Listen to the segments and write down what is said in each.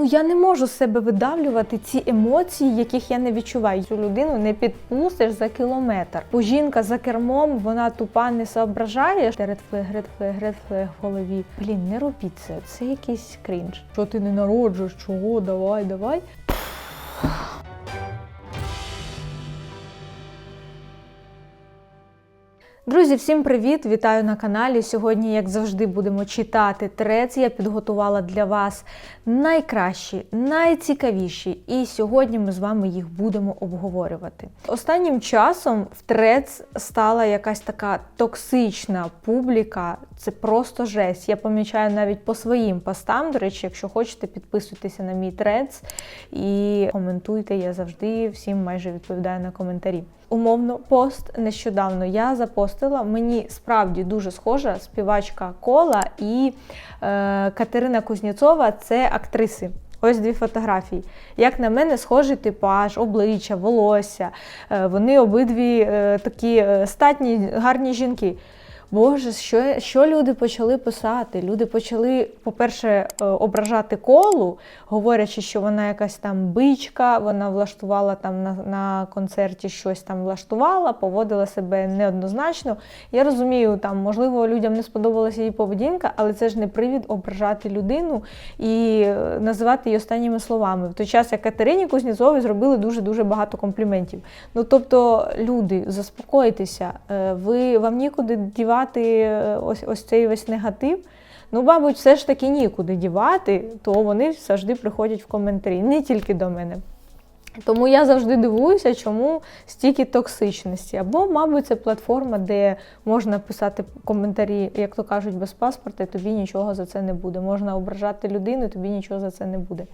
ну я не можу себе видавлювати ці емоції, яких я не відчуваю. Цю людину не підпустиш за кілометр. Бо жінка за кермом, вона тупа не соображає. Редфлег, редфлег, редфлег в голові. Блін, не робіть це. Це якийсь крінж. Що ти не народжуєш? Чого? Давай, давай. Друзі, всім привіт! Вітаю на каналі. Сьогодні, як завжди, будемо читати трец. Я підготувала для вас найкращі, найцікавіші, і сьогодні ми з вами їх будемо обговорювати. Останнім часом в трец стала якась така токсична публіка. Це просто жесть. Я помічаю навіть по своїм постам. До речі, якщо хочете, підписуйтеся на мій трец і коментуйте. Я завжди всім майже відповідаю на коментарі. Умовно, пост нещодавно я запостила. Мені справді дуже схожа співачка Кола і е, Катерина Кузнєцова це актриси. Ось дві фотографії. Як на мене, схожий типаж, обличчя, волосся. Е, вони обидві е, такі е, статні, гарні жінки. Боже, що, що люди почали писати? Люди почали, по-перше, е, ображати колу, говорячи, що вона якась там бичка, вона влаштувала там на, на концерті щось там влаштувала, поводила себе неоднозначно. Я розумію, там, можливо, людям не сподобалася її поведінка, але це ж не привід ображати людину і е, називати її останніми словами. В той час, як Катерині Кузнєцовій зробили дуже-дуже багато компліментів. Ну, тобто, люди, заспокойтеся, е, ви вам нікуди дівати е, ось, ось цей весь негатив. Ну, мабуть, все ж таки нікуди дівати, то вони завжди приходять в коментарі, не тільки до мене. Тому я завжди дивуюся, чому стільки токсичності. Або, мабуть, це платформа, де можна писати коментарі, як то кажуть, без паспорта, і тобі нічого за це не буде. Можна ображати людину, і тобі нічого за це не буде.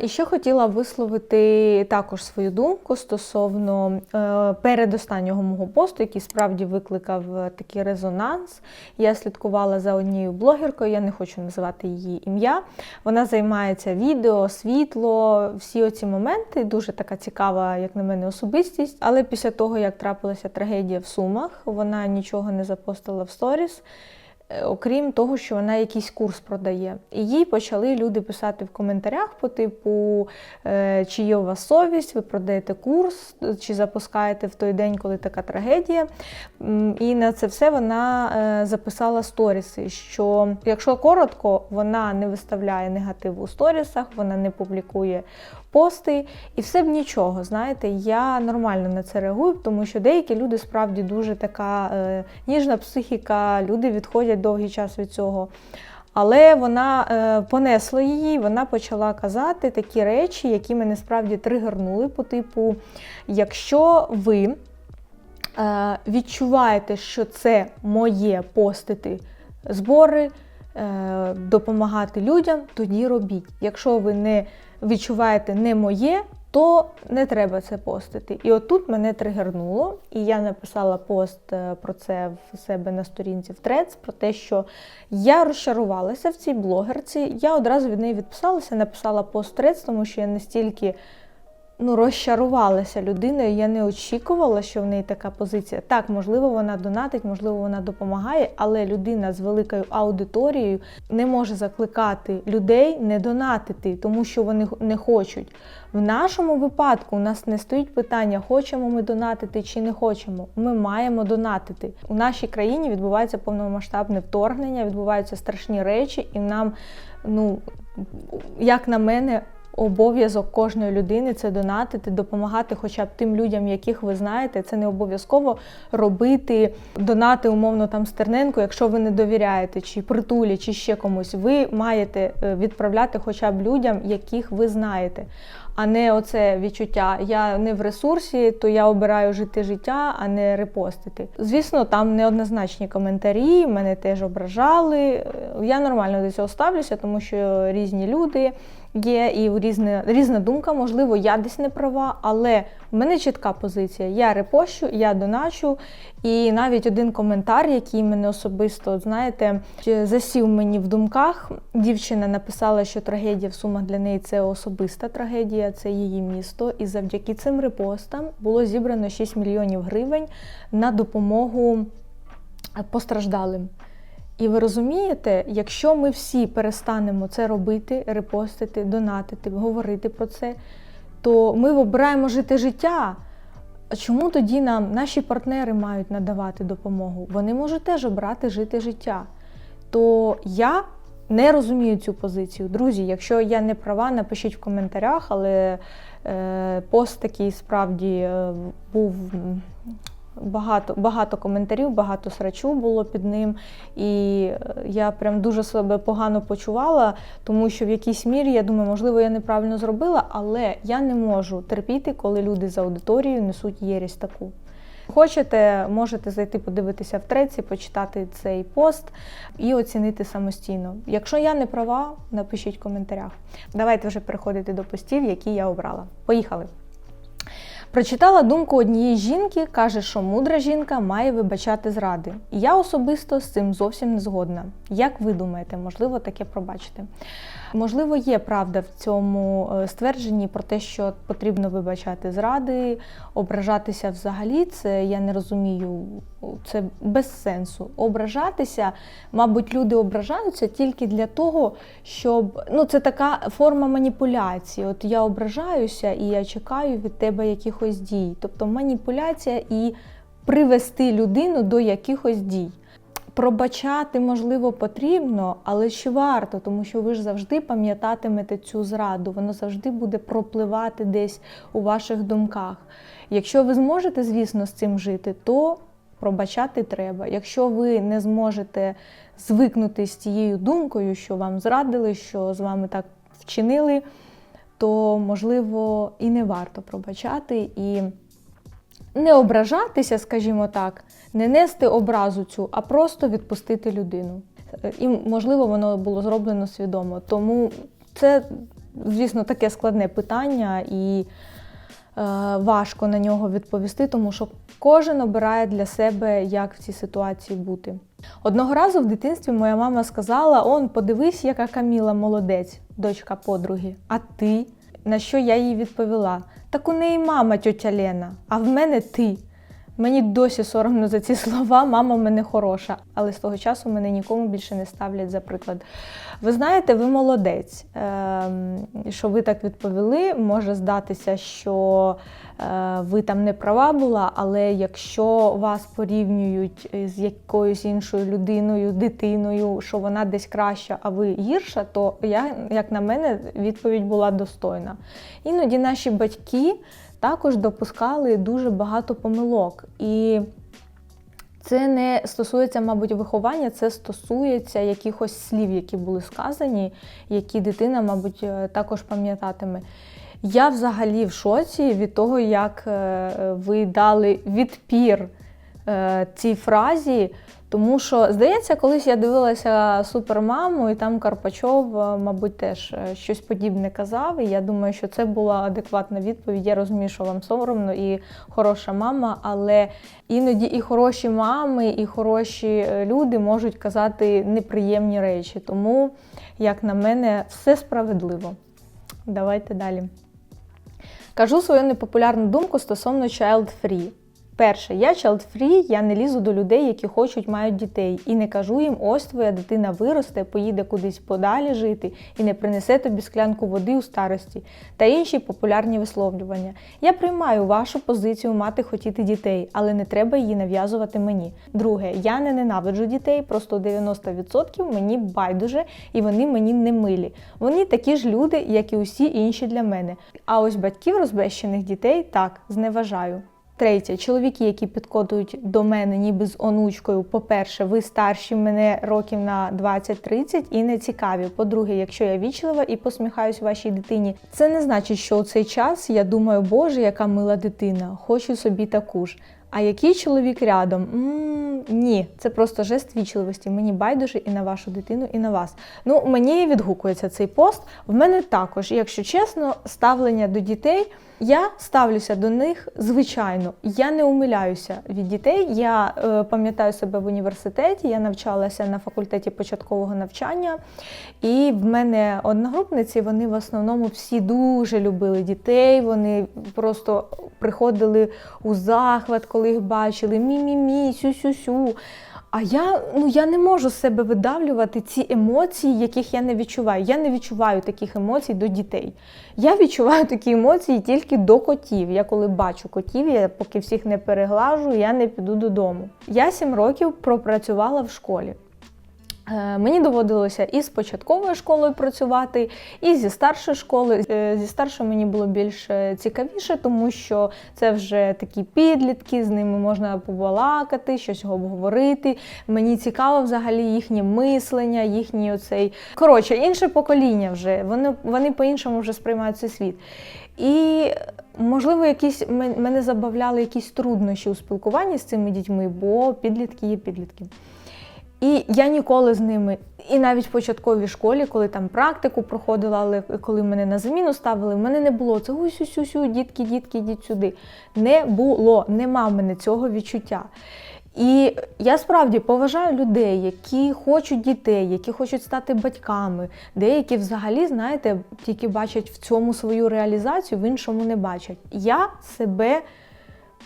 І ще хотіла висловити також свою думку стосовно е, передостаннього мого посту, який справді викликав е, такий резонанс. Я слідкувала за однією блогеркою, я не хочу називати її ім'я. Вона займається відео, світло, всі оці моменти. Дуже така цікава, як на мене, особистість. Але після того, як трапилася трагедія в Сумах, вона нічого не запостила в сторіс. е, Окрім того, що вона якийсь курс продає. І їй почали люди писати в коментарях по типу, е, чи є у вас совість, ви продаєте курс, чи запускаєте в той день, коли така трагедія. І на це все вона е, записала сторіси. Що, якщо коротко, вона не виставляє негатив у сторісах, вона не публікує пости, і все б нічого. Знаєте, я нормально на це реагую, тому що деякі люди справді дуже така е, ніжна психіка, люди відходять довгий час від цього. Але вона е, понесла її, вона почала казати такі речі, які мене справді тригернули, по типу, якщо ви е, відчуваєте, що це моє постити збори, е, допомагати людям, тоді робіть. Якщо ви не відчуваєте не моє, то не треба це постити. І отут мене тригернуло, і я написала пост е, про це в себе на сторінці в Трец, про те, що я розчарувалася в цій блогерці. Я одразу від неї відписалася, написала пост Трец, тому що я настільки ну, розчарувалася людиною. Я не очікувала, що в неї така позиція. Так, можливо, вона донатить, можливо, вона допомагає, але людина з великою аудиторією не може закликати людей не донатити, тому що вони не хочуть. В нашому випадку у нас не стоїть питання, хочемо ми донатити чи не хочемо. Ми маємо донатити. У нашій країні відбувається повномасштабне вторгнення, відбуваються страшні речі, і нам, ну як на мене, обов'язок кожної людини це донатити, допомагати хоча б тим людям, яких ви знаєте. Це не обов'язково робити донати, умовно там Стерненко, якщо ви не довіряєте, чи притулі, чи ще комусь. Ви маєте е, відправляти хоча б людям, яких ви знаєте. А не оце відчуття. Я не в ресурсі, то я обираю жити життя, а не репостити. Звісно, там неоднозначні коментарі, мене теж ображали. Я нормально до цього ставлюся, тому що різні люди є і різна, різна думка, можливо, я десь не права, але в мене чітка позиція. Я репощу, я доначу. І навіть один коментар, який мене особисто, знаєте, засів мені в думках. Дівчина написала, що трагедія в Сумах для неї це особиста трагедія, це її місто. І завдяки цим репостам було зібрано 6 мільйонів гривень на допомогу постраждалим. І ви розумієте, якщо ми всі перестанемо це робити, репостити, донатити, говорити про це, то ми обираємо жити життя. А чому тоді нам наші партнери мають надавати допомогу? Вони можуть теж обрати жити життя. То я не розумію цю позицію. Друзі, якщо я не права, напишіть в коментарях, але е, пост такий справді е, був. Багато, багато коментарів, багато срачу було під ним, і е, я прям дуже себе погано почувала, тому що в якійсь мірі я думаю, можливо, я неправильно зробила, але я не можу терпіти, коли люди за аудиторією несуть єрість таку. Хочете, можете зайти подивитися в треці, почитати цей пост і оцінити самостійно. Якщо я не права, напишіть в коментарях. Давайте вже переходити до постів, які я обрала. Поїхали! Прочитала думку однієї жінки, каже, що мудра жінка має вибачати зради. І я особисто з цим зовсім не згодна. Як ви думаєте, можливо, таке пробачите? Можливо, є правда в цьому е, ствердженні про те, що потрібно вибачати зради, ображатися взагалі. Це я не розумію, це без сенсу. Ображатися, мабуть, люди ображаються тільки для того, щоб ну це така форма маніпуляції. От я ображаюся і я чекаю від тебе якихось дій. Тобто маніпуляція і привести людину до якихось дій. Пробачати, можливо, потрібно, але чи варто, тому що ви ж завжди пам'ятатимете цю зраду, воно завжди буде пропливати десь у ваших думках. Якщо ви зможете, звісно, з цим жити, то пробачати треба. Якщо ви не зможете звикнути з цією думкою, що вам зрадили, що з вами так вчинили, то можливо і не варто пробачати і не ображатися, скажімо так, не нести образу цю, а просто відпустити людину. І, можливо, воно було зроблено свідомо. Тому це, звісно, таке складне питання і е, важко на нього відповісти, тому що кожен обирає для себе, як в цій ситуації бути. Одного разу в дитинстві моя мама сказала: Он, подивись, яка Каміла молодець, дочка подруги. А ти? На що я їй відповіла: Так у неї мама тьотя Лена, а в мене ти. Мені досі соромно за ці слова, мама мене хороша, але з того часу мене нікому більше не ставлять за приклад. Ви знаєте, ви молодець, Ем, що ви так відповіли. Може здатися, що е, ви там не права була, але якщо вас порівнюють з якоюсь іншою людиною, дитиною, що вона десь краща, а ви гірша, то я, як на мене, відповідь була достойна. Іноді наші батьки також допускали дуже багато помилок. І це не стосується, мабуть, виховання, це стосується якихось слів, які були сказані, які дитина, мабуть, е, також пам'ятатиме. Я взагалі в шоці від того, як е, ви дали відпір цій фразі. Тому що, здається, колись я дивилася супермаму, і там Карпачов, е, мабуть, теж е, щось подібне казав. І я думаю, що це була адекватна відповідь. Я розумію, що вам соромно і хороша мама, але іноді і хороші мами, і хороші е, люди можуть казати неприємні речі. Тому, як на мене, все справедливо. Давайте далі. Кажу свою непопулярну думку стосовно child-free. Перше, я child-free, я не лізу до людей, які хочуть, мають дітей, і не кажу їм, ось твоя дитина виросте, поїде кудись подалі жити і не принесе тобі склянку води у старості та інші популярні висловлювання. Я приймаю вашу позицію мати хотіти дітей, але не треба її нав'язувати мені. Друге, я не ненавиджу дітей, просто 90% мені байдуже і вони мені не милі. Вони такі ж люди, як і усі інші для мене. А ось батьків розбещених дітей так зневажаю. Третє, чоловіки, які підкотують до мене ніби з онучкою, по-перше, ви старші мене років на 20-30 і не цікаві. По-друге, якщо я вічлива і посміхаюсь вашій дитині, це не значить, що у цей час я думаю, боже, яка мила дитина, хочу собі таку ж. А який чоловік рядом? м ні, це просто жест вічливості. Мені байдуже і на вашу дитину, і на вас. Ну, мені відгукується цей пост. В мене також, якщо чесно, ставлення до дітей. Я ставлюся до них звичайно. Я не умиляюся від дітей. Я е, пам'ятаю себе в університеті, я навчалася на факультеті початкового навчання, і в мене одногрупниці вони в основному всі дуже любили дітей. Вони просто приходили у захват, коли їх бачили мі-мі-мі, сю-сю-сю. А я ну я не можу себе видавлювати ці емоції, яких я не відчуваю. Я не відчуваю таких емоцій до дітей. Я відчуваю такі емоції тільки до котів. Я коли бачу котів, я поки всіх не переглажу, я не піду додому. Я сім років пропрацювала в школі. Е, Мені доводилося і з початковою школою працювати, і зі старшої школи. Е, Зі старшою мені було більш е, цікавіше, тому що це вже такі підлітки, з ними можна побалакати, щось обговорити. Мені цікаво взагалі їхнє мислення, їхній оцей коротше, інше покоління вже. Вони, вони по-іншому вже сприймають цей світ. І можливо, якісь мене забавляли якісь труднощі у спілкуванні з цими дітьми, бо підлітки є підлітки. І я ніколи з ними, і навіть в початковій школі, коли там практику проходила, але коли мене на заміну ставили, в мене не було це ось сю сю дітки, дітки, йдіть сюди. Не було, нема в мене цього відчуття. І я справді поважаю людей, які хочуть дітей, які хочуть стати батьками. Деякі взагалі, знаєте, тільки бачать в цьому свою реалізацію, в іншому не бачать. Я себе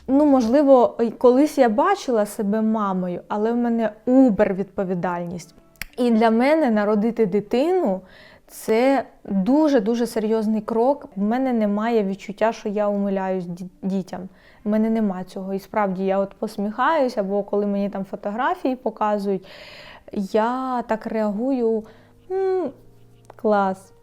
Ну, можливо, колись я бачила себе мамою, але в мене убер відповідальність. І для мене народити дитину це дуже-дуже серйозний крок. В мене немає відчуття, що я умиляюсь дітям. В мене нема цього. І справді я от посміхаюся, або коли мені там фотографії показують, я так реагую. «М, клас.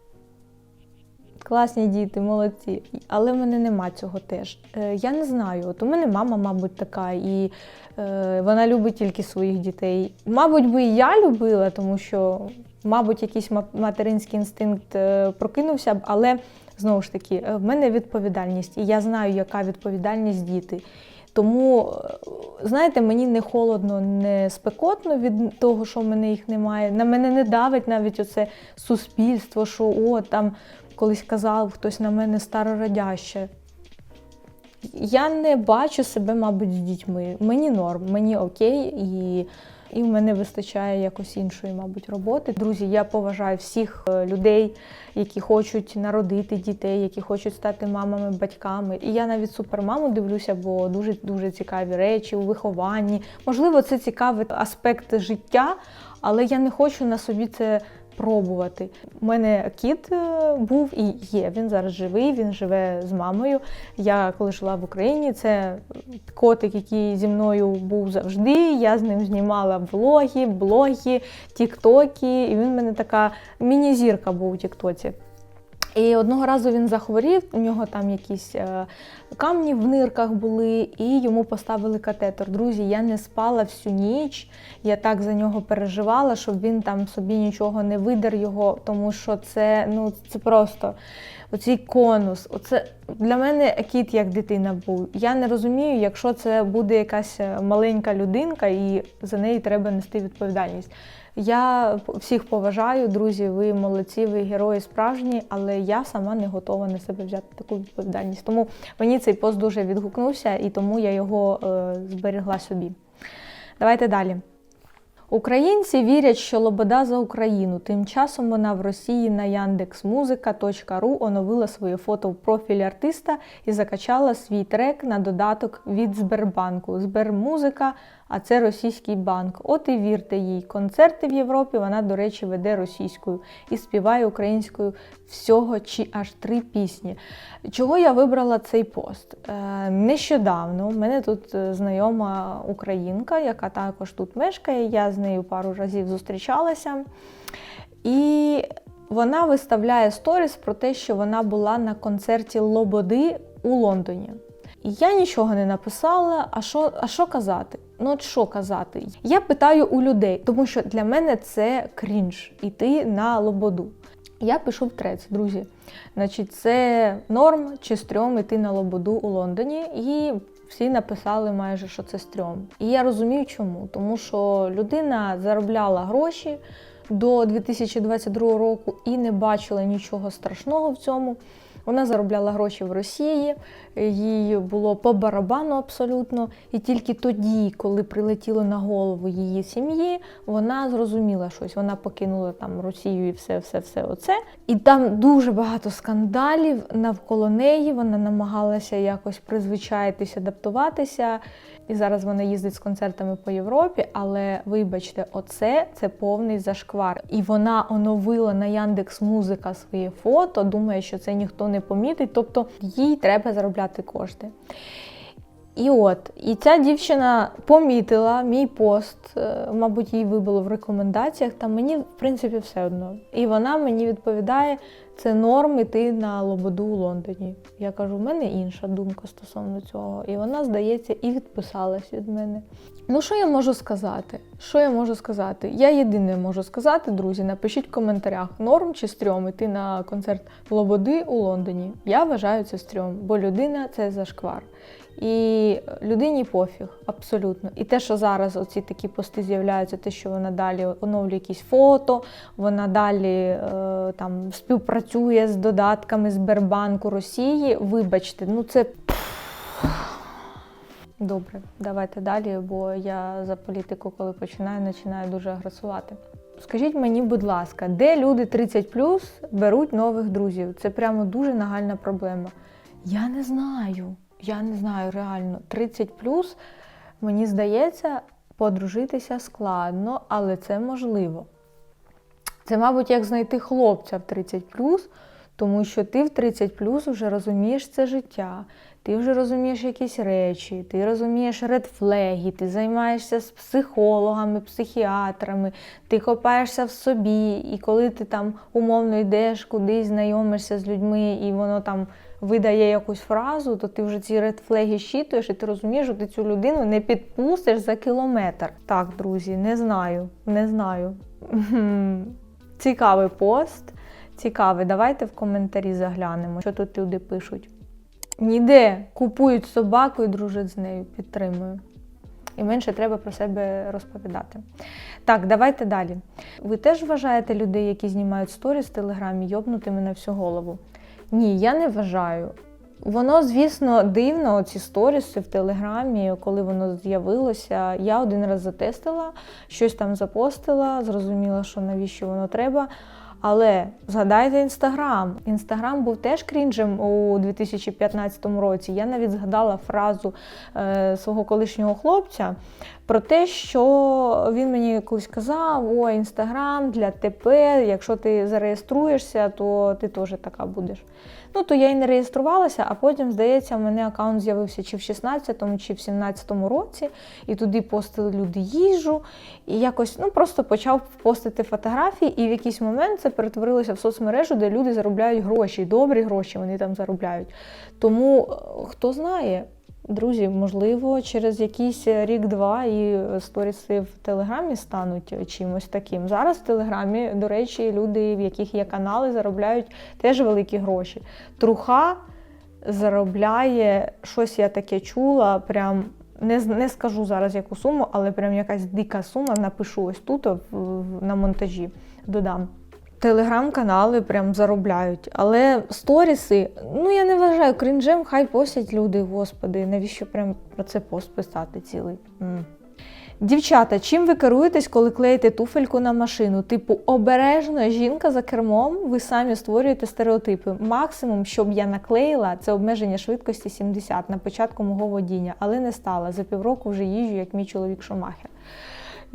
Класні діти, молодці. Але в мене нема цього теж. Е, я не знаю. От у мене мама, мабуть, така, і е, вона любить тільки своїх дітей. Мабуть, би і я любила, тому що, мабуть, якийсь материнський інстинкт е, прокинувся б, але знову ж таки, в мене відповідальність, і я знаю, яка відповідальність діти. Тому, е, знаєте, мені не холодно, не спекотно від того, що в мене їх немає. На мене не давить навіть оце суспільство, що о, там колись казав хтось на мене старородяще. Я не бачу себе, мабуть, з дітьми. Мені норм, мені окей, і, і в мене вистачає якось іншої, мабуть, роботи. Друзі, я поважаю всіх е, людей, які хочуть народити дітей, які хочуть стати мамами, батьками. І я навіть супермаму дивлюся, бо дуже дуже цікаві речі у вихованні. Можливо, це цікавий аспект життя, але я не хочу на собі це пробувати. У мене кіт е, був і є. Він зараз живий, він живе з мамою. Я коли жила в Україні, це котик, який зі мною був завжди. Я з ним знімала влоги, блоги, тіктоки. І він в мене така міні-зірка був у Тіктоці. І одного разу він захворів, у нього там якісь е, камні в нирках були, і йому поставили катетер. Друзі, я не спала всю ніч. Я так за нього переживала, щоб він там собі нічого не видер його, тому що це ну це просто оцей конус. Оце для мене кіт як дитина був. Я не розумію, якщо це буде якась маленька людинка, і за неї треба нести відповідальність. Я всіх поважаю, друзі, ви молодці, ви герої справжні, але я сама не готова на себе взяти таку відповідальність. Тому мені цей пост дуже відгукнувся і тому я його е, зберегла собі. Давайте далі. Українці вірять, що Лобода за Україну. Тим часом вона в Росії на Яндекс.Музика.ру оновила своє фото в профіль артиста і закачала свій трек на додаток від Сбербанку. Сбермузика, а це російський банк. От і вірте їй. Концерти в Європі вона, до речі, веде російською і співає українською всього чи аж три пісні. Чого я вибрала цей пост? Е, нещодавно в мене тут е, знайома українка, яка також тут мешкає. Я з нею пару разів зустрічалася. І вона виставляє сторіс про те, що вона була на концерті Лободи у Лондоні. Я нічого не написала. А що, а що казати? Ну, от що казати? Я питаю у людей, тому що для мене це крінж іти на лободу. Я пишу в трец, друзі. Значить, це норм чи стрьом іти на лободу у Лондоні, і всі написали майже, що це стрьом. І я розумію, чому. Тому що людина заробляла гроші до 2022 року і не бачила нічого страшного в цьому. Вона заробляла гроші в Росії, їй було по барабану абсолютно. І тільки тоді, коли прилетіло на голову її сім'ї, вона зрозуміла щось. Вона покинула там Росію і все, все, все оце. І там дуже багато скандалів навколо неї. Вона намагалася якось призвичаїтися, адаптуватися. І зараз вона їздить з концертами по Європі, але вибачте, оце це повний зашквар. І вона оновила на Яндекс Музика своє фото, думає, що це ніхто не помітить, тобто їй треба заробляти кошти. І от, і ця дівчина помітила мій пост, е, мабуть, їй вибило в рекомендаціях, та мені, в принципі, все одно. І вона мені відповідає, це норм іти на Лободу у Лондоні. Я кажу, в мене інша думка стосовно цього. І вона, здається, і відписалась від мене. Ну, що я можу сказати? Що я можу сказати? Я єдине можу сказати, друзі, напишіть в коментарях, норм чи стрьом іти на концерт Лободи у Лондоні. Я вважаю це стрьом, бо людина це зашквар. І людині пофіг, абсолютно. І те, що зараз оці такі пости з'являються, те, що вона далі оновлює якісь фото, вона далі е, там співпрацює з додатками Сбербанку Росії. Вибачте, ну це. Добре, давайте далі, бо я за політику, коли починаю, починаю дуже агресувати. Скажіть мені, будь ласка, де люди 30 беруть нових друзів? Це прямо дуже нагальна проблема. Я не знаю. Я не знаю реально. 30 мені здається, подружитися складно, але це можливо. Це, мабуть, як знайти хлопця в 30 тому що ти в 30 вже розумієш це життя, ти вже розумієш якісь речі, ти розумієш редфлеги, ти займаєшся з психологами, психіатрами, ти копаєшся в собі, і коли ти там умовно йдеш кудись, знайомишся з людьми, і воно там видає якусь фразу, то ти вже ці редфлеги щитуєш, і ти розумієш, що ти цю людину не підпустиш за кілометр. Так, друзі, не знаю, не знаю. Цікавий пост. Цікавий. Давайте в коментарі заглянемо, що тут люди пишуть. Ніде купують собаку і дружать з нею, підтримую. І менше треба про себе розповідати. Так, давайте далі. Ви теж вважаєте людей, які знімають сторіс в Телеграмі, йобнутими на всю голову? Ні, я не вважаю. Воно, звісно, дивно, ці сторіси в Телеграмі, коли воно з'явилося. Я один раз затестила, щось там запостила, зрозуміла, що навіщо воно треба. Але згадайте інстаграм. Інстаграм був теж крінжем у 2015 році. Я навіть згадала фразу е, свого колишнього хлопця про те, що він мені колись казав: о, інстаграм для ТП, якщо ти зареєструєшся, то ти теж така будеш. Ну, то я і не реєструвалася, а потім, здається, в мене аккаунт з'явився чи в 16-му, чи в 17-му році, і туди постили люди їжу. І якось ну, просто почав постити фотографії, і в якийсь момент це перетворилося в соцмережу, де люди заробляють гроші, добрі гроші вони там заробляють. Тому е, хто знає. Друзі, можливо, через якийсь рік-два і сторіси в Телеграмі стануть чимось таким. Зараз в Телеграмі, до речі, люди, в яких є канали, заробляють теж великі гроші. Труха заробляє щось я таке чула, прям не не скажу зараз яку суму, але прям якась дика сума напишу ось тут на монтажі додам. Телеграм-канали прям заробляють. Але сторіси, ну я не вважаю, крінжем, хай посять люди, господи, навіщо прям про це пост писати цілий. М. Дівчата, чим ви керуєтесь, коли клеїте туфельку на машину? Типу, обережно жінка за кермом, ви самі створюєте стереотипи. Максимум, щоб я наклеїла, це обмеження швидкості 70 на початку мого водіння, але не стала. За півроку вже їжджу, як мій чоловік Шумахер.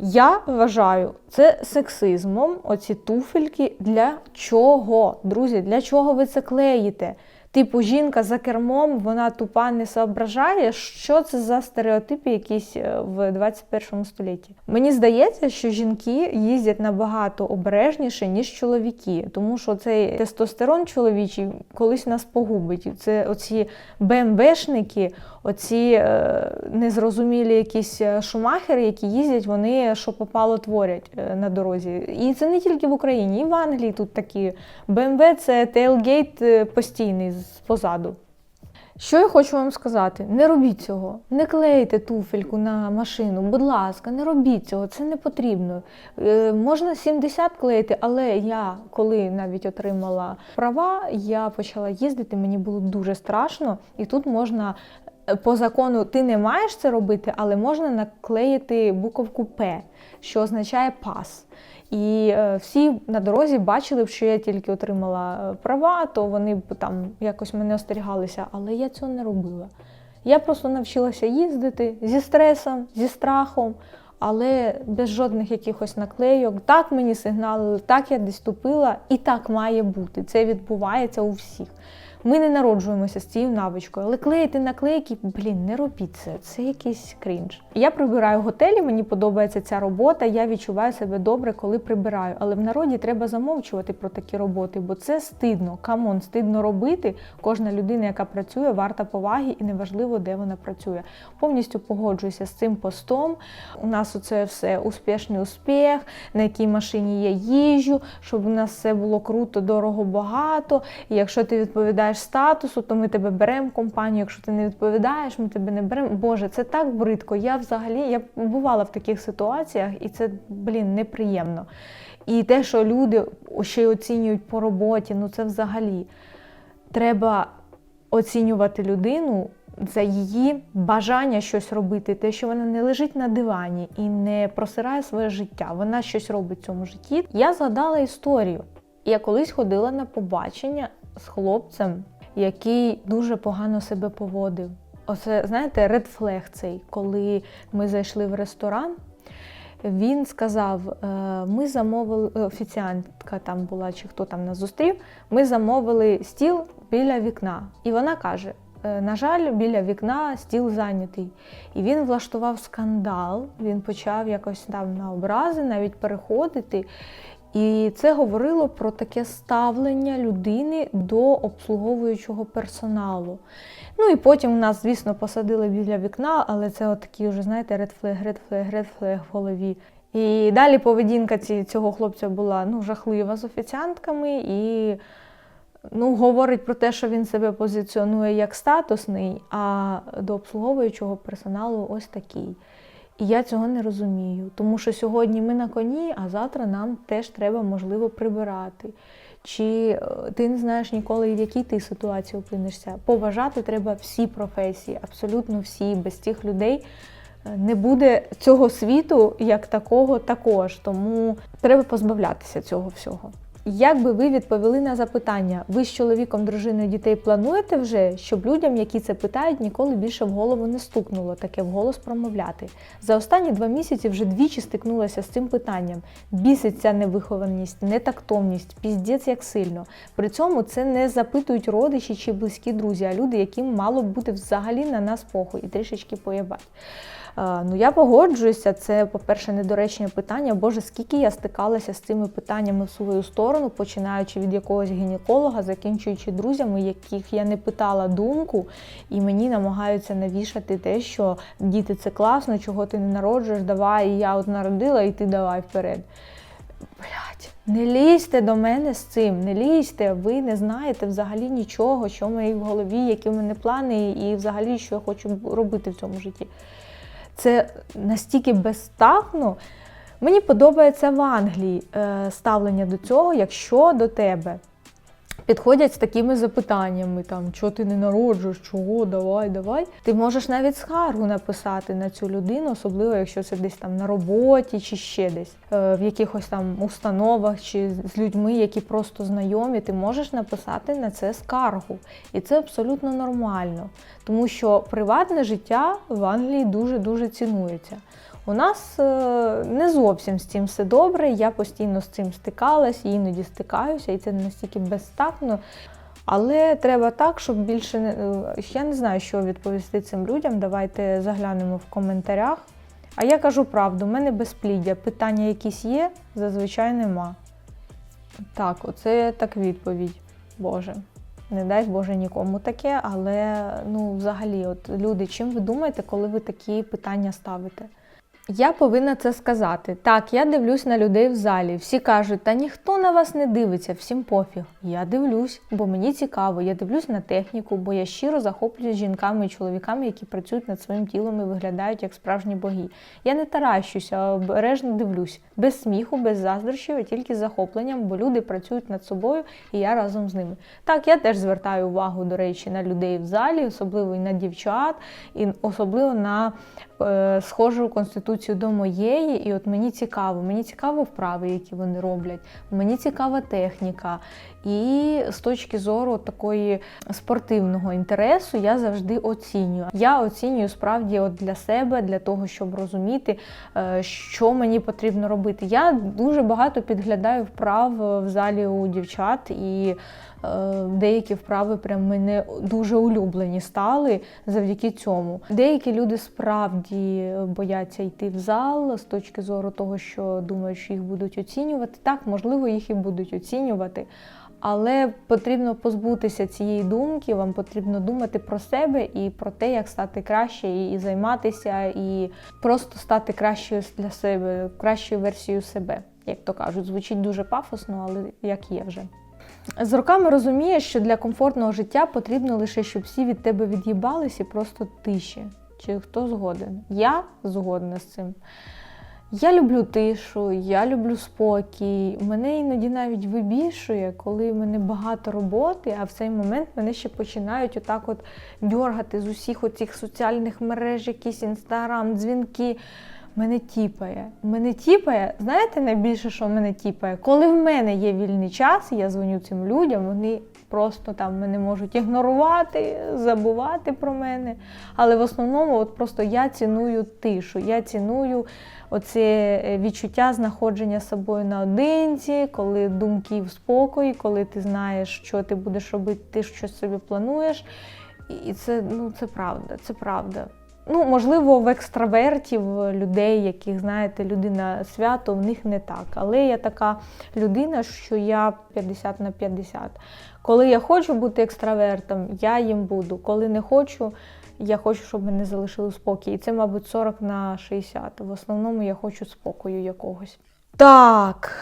Я вважаю це сексизмом, оці туфельки. Для чого? Друзі, для чого ви це клеїте? Типу, жінка за кермом, вона тупа не соображає, що це за стереотипи якісь е, в 21 столітті. Мені здається, що жінки їздять набагато обережніше, ніж чоловіки, тому що цей тестостерон чоловічий колись нас погубить. Це оці БМВшники, оці е, незрозумілі якісь е, шумахери, які їздять, вони що попало творять е, на дорозі. І це не тільки в Україні, і в Англії тут такі БМВ це тейлгейт постійний позаду. Що я хочу вам сказати? Не робіть цього, не клейте туфельку на машину, будь ласка, не робіть цього, це не потрібно. Е, можна 70 клеїти, але я, коли навіть отримала права, я почала їздити, мені було дуже страшно, і тут можна. По закону ти не маєш це робити, але можна наклеїти буковку П, що означає пас. І е, всі на дорозі бачили, що я тільки отримала е, права, то вони б там якось мене остерігалися, але я цього не робила. Я просто навчилася їздити зі стресом, зі страхом, але без жодних якихось наклейок. Так мені сигналили, так я десь тупила, і так має бути. Це відбувається у всіх. Ми не народжуємося з цією навичкою, але клеїти наклейки, блін, не робіть це. Це якийсь крінж. Я прибираю готелі, мені подобається ця робота. Я відчуваю себе добре, коли прибираю. Але в народі треба замовчувати про такі роботи, бо це стидно. Камон, стидно робити. Кожна людина, яка працює, варта поваги, і неважливо, де вона працює. Повністю погоджуюся з цим постом. У нас оце все успішний успіх, на якій машині я їжджу, щоб у нас все було круто, дорого, багато. І якщо ти відповідаєш статусу, то ми тебе беремо в компанію. Якщо ти не відповідаєш, ми тебе не беремо. Боже, це так бридко. Я взагалі я бувала в таких ситуаціях, і це, блін, неприємно. І те, що люди ще й оцінюють по роботі, ну це взагалі треба оцінювати людину за її бажання щось робити, те, що вона не лежить на дивані і не просирає своє життя. Вона щось робить в цьому житті. Я згадала історію. Я колись ходила на побачення з хлопцем, який дуже погано себе поводив. Оце, знаєте, ред флег цей, коли ми зайшли в ресторан. Він сказав: е, ми замовили е, офіціантка там була, чи хто там нас зустрів. Ми замовили стіл біля вікна. І вона каже: «Е, на жаль, біля вікна стіл зайнятий. І він влаштував скандал. Він почав якось там на образи навіть переходити. І це говорило про таке ставлення людини до обслуговуючого персоналу. Ну і потім нас, звісно, посадили біля вікна, але це отакі вже, знаєте, редфлег, редфлег, редфлег в голові. І далі поведінка цього хлопця була ну, жахлива з офіціантками і ну, говорить про те, що він себе позиціонує як статусний, а до обслуговуючого персоналу ось такий. І я цього не розумію, тому що сьогодні ми на коні, а завтра нам теж треба, можливо, прибирати. Чи е, ти не знаєш ніколи, в якій ти ситуації опинишся. Поважати треба всі професії, абсолютно всі. Без тих людей е, не буде цього світу як такого також. Тому треба позбавлятися цього всього. Як би ви відповіли на запитання, ви з чоловіком, дружиною дітей плануєте вже, щоб людям, які це питають, ніколи більше в голову не стукнуло таке вголос промовляти? За останні два місяці вже двічі стикнулася з цим питанням. Біситься невихованість, нетактовність, піздець як сильно. При цьому це не запитують родичі чи близькі друзі, а люди, яким мало б бути взагалі на нас похуй і трішечки поєбать. Е, Ну, я погоджуюся, це, по-перше, недоречне питання. Боже, скільки я стикалася з цими питаннями в свою сторону, починаючи від якогось гінеколога, закінчуючи друзями, яких я не питала думку, і мені намагаються навішати те, що діти це класно, чого ти не народжуєш, давай, я от народила, і ти давай вперед. Блять, не лізьте до мене з цим, не лізьте, ви не знаєте взагалі нічого, що в моїй в голові, які в мене плани, і взагалі, що я хочу робити в цьому житті. Це настільки безтахно. Мені подобається в Англії е, ставлення до цього, якщо до тебе підходять з такими запитаннями, там, що ти не народжуєш, чого, давай, давай. Ти можеш навіть скаргу написати на цю людину, особливо якщо це десь там на роботі чи ще десь, е, в якихось там установах чи з людьми, які просто знайомі, ти можеш написати на це скаргу. І це абсолютно нормально, тому що приватне життя в Англії дуже-дуже цінується. У нас е, не зовсім з цим все добре. Я постійно з цим стикалась, іноді стикаюся, і це настільки безтактно. Але треба так, щоб більше не е, я не знаю, що відповісти цим людям. Давайте заглянемо в коментарях. А я кажу правду, в мене безпліддя. Питання якісь є, зазвичай нема. Так, оце так відповідь. Боже. Не дай Боже нікому таке, але ну, взагалі, от люди, чим ви думаєте, коли ви такі питання ставите? Я повинна це сказати. Так, я дивлюсь на людей в залі. Всі кажуть, та ніхто на вас не дивиться, всім пофіг. Я дивлюсь, бо мені цікаво. Я дивлюсь на техніку, бо я щиро захоплююсь жінками і чоловіками, які працюють над своїм тілом і виглядають як справжні боги. Я не таращуся, а обережно дивлюсь, без сміху, без заздрощів, а тільки з захопленням, бо люди працюють над собою, і я разом з ними. Так, я теж звертаю увагу, до речі, на людей в залі, особливо і на дівчат, і особливо на схожу конституцію до моєї. І от мені цікаво, мені цікаво вправи, які вони роблять, мені цікава техніка. І з точки зору такої спортивного інтересу я завжди оцінюю. Я оцінюю справді от для себе, для того, щоб розуміти, е, що мені потрібно робити. Я дуже багато підглядаю вправ в залі у дівчат і. Е, Деякі вправи прям мене дуже улюблені стали завдяки цьому. Деякі люди справді бояться йти в зал з точки зору того, що думають, що їх будуть оцінювати. Так, можливо, їх і будуть оцінювати. Але потрібно позбутися цієї думки, вам потрібно думати про себе і про те, як стати краще, і займатися, і просто стати кращою для себе, кращою версією себе, як то кажуть. Звучить дуже пафосно, але як є вже. З роками розумієш, що для комфортного життя потрібно лише, щоб всі від тебе від'їбались і просто тиші. Чи хто згоден? Я згодна з цим. Я люблю тишу, я люблю спокій. Мене іноді навіть вибішує, коли в мене багато роботи, а в цей момент мене ще починають отак от дьоргати з усіх оцих соціальних мереж, якісь інстаграм, дзвінки. Мене тіпає. Мене тіпає, знаєте, найбільше, що мене тіпає? Коли в мене є вільний час, я дзвоню цим людям, вони просто там мене можуть ігнорувати, забувати про мене. Але в основному, от просто я ціную тишу, я ціную оце е, відчуття знаходження собою наодинці, коли думки в спокої, коли ти знаєш, що ти будеш робити, ти щось собі плануєш. І це, ну, це правда, це правда. Ну, можливо, в екстравертів людей, яких, знаєте, людина свято, в них не так. Але я така людина, що я 50 на 50. Коли я хочу бути екстравертом, я їм буду. Коли не хочу, я хочу, щоб мене залишили спокій. І це, мабуть, 40 на 60. В основному я хочу спокою якогось. Так.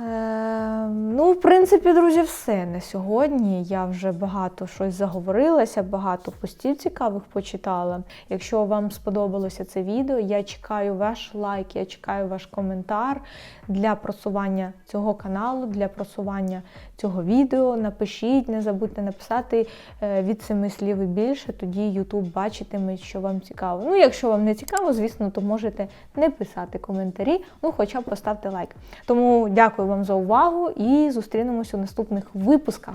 Е, ну, в принципі, друзі, все на сьогодні. Я вже багато щось заговорилася, багато постів цікавих почитала. Якщо вам сподобалося це відео, я чекаю ваш лайк, я чекаю ваш коментар для просування цього каналу, для просування цього відео. Напишіть, не забудьте написати е, від семи слів і більше, тоді YouTube бачитиме, що вам цікаво. Ну, якщо вам не цікаво, звісно, то можете не писати коментарі, ну хоча б поставте лайк. Тому дякую вам за увагу і зустрінемося у наступних випусках.